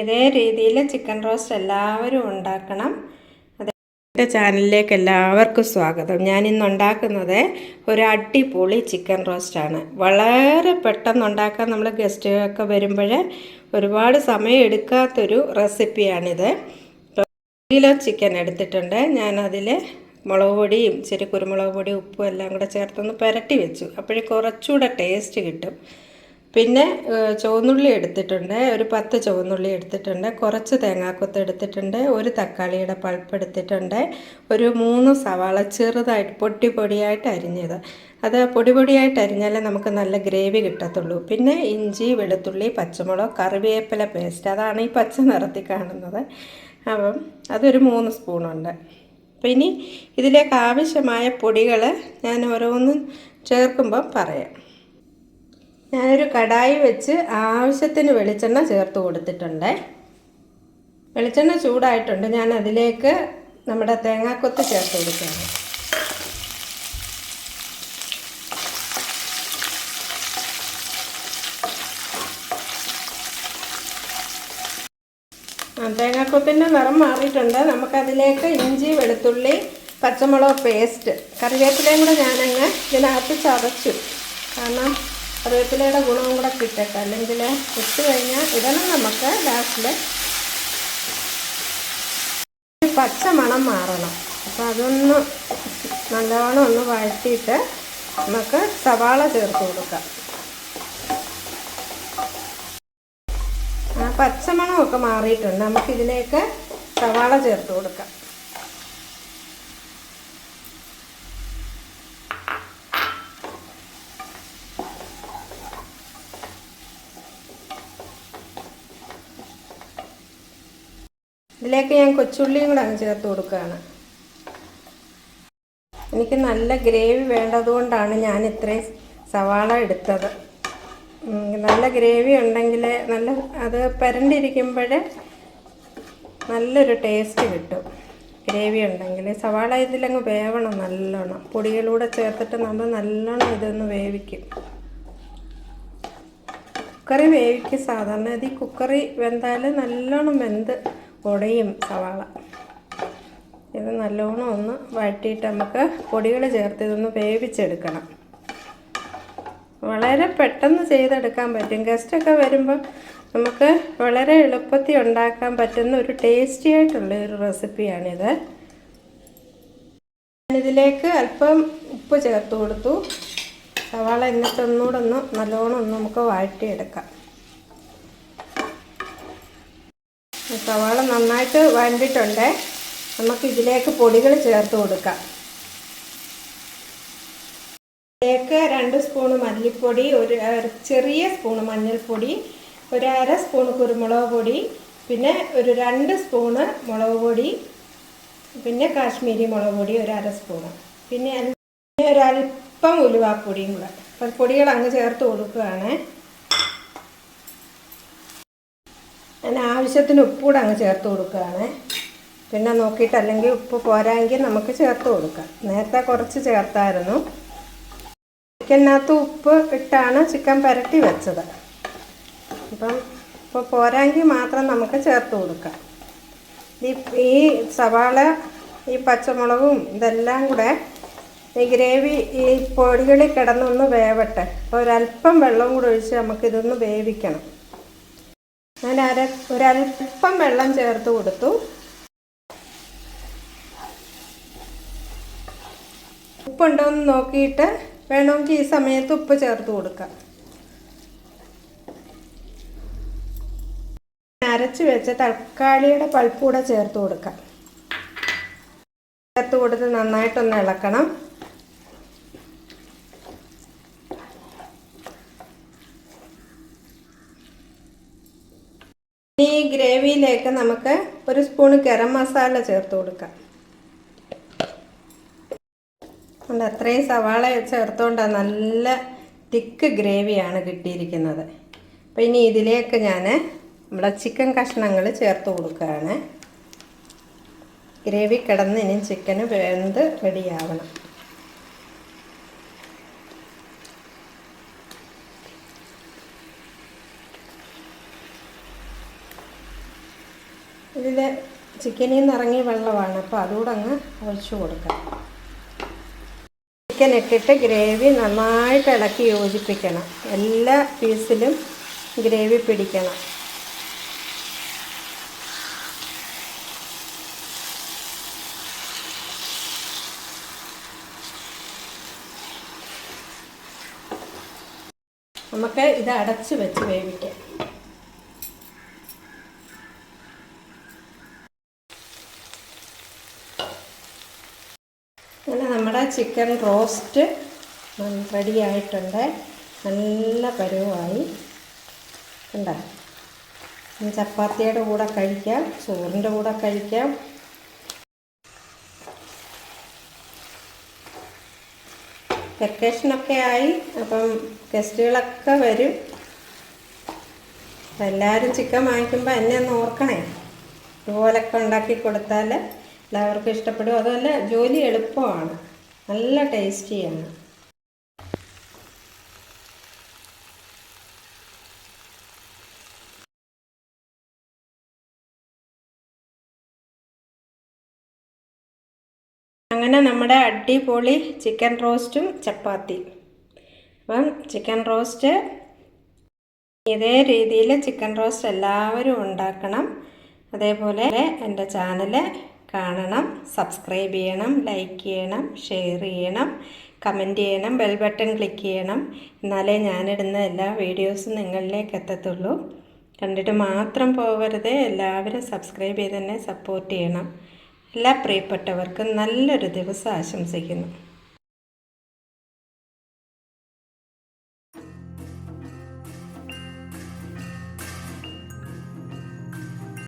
ഇതേ രീതിയിൽ chicken roast എല്ലാവരും ഉണ്ടാക്കണം. എന്റെ ചാനലിലേക്ക് എല്ലാവർക്കും സ്വാഗതം. ഞാൻ ഇന്ന് ഉണ്ടാക്കുന്നത് ഒരു അടിപൊളി ചിക്കൻ റോസ്റ്റാണ്. വളരെ പെട്ടെന്ന് ഉണ്ടാക്കാൻ നമ്മൾ ഗസ്റ്റുകളൊക്കെ വരുമ്പോൾ ഒരുപാട് സമയം എടുക്കാത്തൊരു റെസിപ്പിയാണിത്. കിലോ ചിക്കൻ എടുത്തിട്ടുണ്ട്. ഞാനതിൽ മുളക് പൊടിയും ചെറിയ കുരുമുളക് പൊടി ഉപ്പും എല്ലാം കൂടെ ചേർത്തൊന്ന് പുരട്ടി വെച്ചു. അപ്പോഴേ കുറച്ചുകൂടെ ടേസ്റ്റ് കിട്ടും. പിന്നെ ചുവന്നുള്ളി എടുത്തിട്ടുണ്ട്. ഒരു പത്ത് ചുവന്നുള്ളി എടുത്തിട്ടുണ്ട്. കുറച്ച് തേങ്ങാക്കൊത്ത് എടുത്തിട്ടുണ്ട്. ഒരു തക്കാളിയുടെ പൾപ്പ് എടുത്തിട്ടുണ്ട്. ഒരു മൂന്ന് സവാള ചെറുതായിട്ട് പൊട്ടി പൊടിയായിട്ട് അരിഞ്ഞത്. അത് പൊടി പൊടിയായിട്ട് അരിഞ്ഞാലേ നമുക്ക് നല്ല ഗ്രേവി കിട്ടത്തുള്ളൂ. പിന്നെ ഇഞ്ചി വെളുത്തുള്ളി പച്ചമുളക് കറിവേപ്പില പേസ്റ്റ്. അതാണ് ഈ പച്ച നിറത്തിൽ കാണുന്നത്. അപ്പം അതൊരു മൂന്ന് സ്പൂണുണ്ട്. അപ്പം ഇനി ഇതിലേക്ക് ആവശ്യമായ പൊടികൾ ഞാൻ ഓരോന്നും ചേർക്കുമ്പം പറയാം. ഞാനൊരു കടായി വെച്ച് ആവശ്യത്തിന് വെളിച്ചെണ്ണ ചേർത്ത് കൊടുത്തിട്ടുണ്ട്. വെളിച്ചെണ്ണ ചൂടായിട്ടുണ്ട്. ഞാൻ അതിലേക്ക് നമ്മുടെ തേങ്ങാക്കൊത്ത് ചേർത്ത് കൊടുക്കുകയാണ്. തേങ്ങാക്കൊത്തിന്റെ നിറം മാറിയിട്ടുണ്ട്. നമുക്കതിലേക്ക് ഇഞ്ചി വെളുത്തുള്ളി പച്ചമുളക് പേസ്റ്റ് കറിവേപ്പിലയും കൂടെ ഞാനങ്ങ് ഇതിനകത്ത് ചതച്ചു. കാരണം കറിവേപ്പിലയുടെ ഗുണവും കൂടെ കിട്ടട്ടെ. അല്ലെങ്കിൽ ഇട്ട് കഴിഞ്ഞാൽ ഇടണം നമുക്ക് ലാസ്റ്റിൽ പച്ച മണം മാറണം. അപ്പോൾ അതൊന്ന് നല്ലവണ്ണം ഒന്ന് വഴറ്റിയിട്ട് നമുക്ക് സവാള ചേർത്ത് കൊടുക്കാം. പച്ചമണമൊക്കെ മാറിയിട്ടുണ്ട്. നമുക്കിതിലേക്ക് സവാള ചേർത്ത് കൊടുക്കാം. ഇതിലേക്ക് ഞാൻ കൊച്ചുള്ളിയും കൂടെ അങ്ങ് ചേർത്ത് കൊടുക്കുകയാണ്. എനിക്ക് നല്ല ഗ്രേവി വേണ്ടതുകൊണ്ടാണ് ഞാൻ ഇത്രയും സവാള എടുത്തത്. നല്ല ഗ്രേവി ഉണ്ടെങ്കിൽ നല്ല അത് പരണ്ടിരിക്കുമ്പോൾ നല്ലൊരു ടേസ്റ്റ് കിട്ടും. ഗ്രേവി ഉണ്ടെങ്കിൽ സവാള ഇതിലങ്ങ് വേവണം നല്ലോണം. പൊടികളൂടെ ചേർത്തിട്ട് നമ്മൾ നല്ലോണം ഇതൊന്ന് വേവിക്കും. കുക്കറി വേവിക്കും സാധാരണ. ഇത് കുക്കറി വെന്താൽ നല്ലോണം വെന്ത് ഉടയും സവാള. ഇത് നല്ലോണം ഒന്ന് വഴറ്റിയിട്ട് നമുക്ക് പൊടികൾ ചേർത്ത് ഇതൊന്ന് വേവിച്ചെടുക്കണം. വളരെ പെട്ടെന്ന് ചെയ്തെടുക്കാൻ പറ്റും. ഗസ്റ്റൊക്കെ വരുമ്പോൾ നമുക്ക് വളരെ എളുപ്പത്തിൽ ഉണ്ടാക്കാൻ പറ്റുന്ന ഒരു ടേസ്റ്റി ആയിട്ടുള്ള ഒരു റെസിപ്പിയാണിത് ഞാനിതിലേക്ക് അല്പം ഉപ്പ് ചേർത്ത് കൊടുത്തു. സവാള എന്നിട്ട് ഒന്നുകൂടെ ഒന്ന് നല്ലോണം ഒന്ന് നമുക്ക് വഴറ്റിയെടുക്കാം. സവാള നന്നായിട്ട് വഴണ്ടിട്ടുണ്ട്. നമുക്ക് ഇതിലേക്ക് പൊടികൾ ചേർത്ത് കൊടുക്കാം. ഇതിലേക്ക് രണ്ട് സ്പൂൺ മല്ലിപ്പൊടി ഒരു ചെറിയ സ്പൂൺ മഞ്ഞൾപ്പൊടി ഒരു അര സ്പൂണ് കുരുമുളക് പൊടി പിന്നെ ഒരു രണ്ട് സ്പൂണ് മുളക് പൊടി പിന്നെ കാശ്മീരി മുളക് പൊടി ഒരു അര സ്പൂണ്. പിന്നെ ഒരല്പം ഉലുവാപ്പൊടിയും കൂടെ. പൊടികൾ അങ്ങ് ചേർത്ത് കൊടുക്കുകയാണ്. ഞാൻ ആവശ്യത്തിന് ഉപ്പ് കൂടെ അങ്ങ് ചേർത്ത് കൊടുക്കുകയാണ്. പിന്നെ നോക്കിയിട്ട് അല്ലെങ്കിൽ ഉപ്പ് പോരാമെങ്കിൽ നമുക്ക് ചേർത്ത് കൊടുക്കാം. നേരത്തെ കുറച്ച് ചേർത്തായിരുന്നു. ചിക്കനകത്ത് ഉപ്പ് ഇട്ടാണ് ചിക്കൻ പുരട്ടി വെച്ചത്. അപ്പം ഇപ്പോൾ പോരാമെങ്കിൽ മാത്രം നമുക്ക് ചേർത്ത് കൊടുക്കാം. ഈ സവാള ഈ പച്ചമുളകും ഇതെല്ലാം കൂടെ ഈ ഗ്രേവി ഈ പൊടികളിൽ കിടന്നൊന്ന് വേവട്ടെ. അപ്പോൾ ഒരല്പം വെള്ളം കൂടെ ഒഴിച്ച് നമുക്കിതൊന്ന് വേവിക്കണം. ഞാൻ അര ഒരൽപ്പം വെള്ളം ചേർത്ത് കൊടുത്തു. ഉപ്പുണ്ടോ എന്ന് നോക്കിയിട്ട് വേണമെങ്കിൽ ഈ സമയത്ത് ഉപ്പ് ചേർത്ത് കൊടുക്കാം. അരച്ച് വെച്ച തക്കാളിയുടെ പൾപ്പ് കൂടെ ചേർത്ത് കൊടുക്കാം. ചേർത്ത് കൊടുത്ത് നന്നായിട്ടൊന്ന് ഇളക്കണം ഈ ഗ്രേവിയിലേക്ക് നമുക്ക് ഒരു സ്പൂൺ ഗരം മസാല ചേർത്ത് കൊടുക്കാം. അതുകൊണ്ട് അത്രയും സവാള ചേർത്തുകൊണ്ടാണ് നല്ല തിക്ക് ഗ്രേവിയാണ് കിട്ടിയിരിക്കുന്നത്. അപ്പോൾ ഇനി ഇതിലേക്ക് ഞാൻ നമ്മുടെ ചിക്കൻ കഷ്ണങ്ങൾ ചേർത്ത് കൊടുക്കുകയാണ്. ഗ്രേവി കിടന്ന് ഇനി ചിക്കന് വെന്ത് റെഡിയാവണം ഇതിൽ ചിക്കനിൽ നിന്ന് ഇറങ്ങിയ വെള്ളമാണ്. അപ്പോൾ അതുകൂടെ അങ്ങ് ഒഴിച്ചു കൊടുക്കാം. ചിക്കൻ ഇട്ടിട്ട് ഗ്രേവി നന്നായിട്ട് ഇളക്കി യോജിപ്പിക്കണം. എല്ലാ പീസിലും ഗ്രേവി പിടിക്കണം. നമുക്ക് ഇത് അടച്ച് വെച്ച് വേവിക്കാം അങ്ങനെ നമ്മുടെ ചിക്കൻ റോസ്റ്റ് റെഡിയായിട്ടുണ്ട്. നല്ല പരുവമായി ഉണ്ടോ ചപ്പാത്തിയുടെ കൂടെ കഴിക്കാം ചോറിന്റെ കൂടെ കഴിക്കാം. വെക്കേഷനൊക്കെ ആയി അപ്പം ഗസ്റ്റുകളൊക്കെ വരും. അപ്പം എല്ലാവരും ചിക്കൻ വാങ്ങിക്കുമ്പോൾ എന്നെ ഒന്ന് ഓർക്കണേ. ഇതുപോലൊക്കെ ഉണ്ടാക്കി കൊടുത്താൽ എല്ലാവർക്കും ഇഷ്ടപ്പെടും. അതുമല്ല ജോലി എളുപ്പമാണ്. നല്ല ടേസ്റ്റിയാണ് അങ്ങനെ നമ്മുടെ അടിപൊളി ചിക്കൻ റോസ്റ്റും ചപ്പാത്തി. അപ്പം ചിക്കൻ റോസ്റ്റ് ഇതേ രീതിയിൽ ചിക്കൻ റോസ്റ്റ് എല്ലാവരും ഉണ്ടാക്കണം. അതേപോലെ എന്റെ ചാനൽ കാണണം. സബ്സ്ക്രൈബ് ചെയ്യണം ലൈക്ക് ചെയ്യണം ഷെയർ ചെയ്യണം കമന്റ് ചെയ്യണം ബെൽ ബട്ടൺ ക്ലിക്ക് ചെയ്യണം. എന്നാലേ ഞാനിടുന്ന എല്ലാ വീഡിയോസും നിങ്ങളിലേക്ക് എത്തത്തുള്ളൂ. കണ്ടിട്ട് മാത്രം പോകരുത് എല്ലാവരും സബ്സ്ക്രൈബ് ചെയ്ത് തന്നെ സപ്പോർട്ട് ചെയ്യണം. എല്ലാ പ്രിയപ്പെട്ടവർക്കും നല്ലൊരു ദിവസം ആശംസിക്കുന്നു.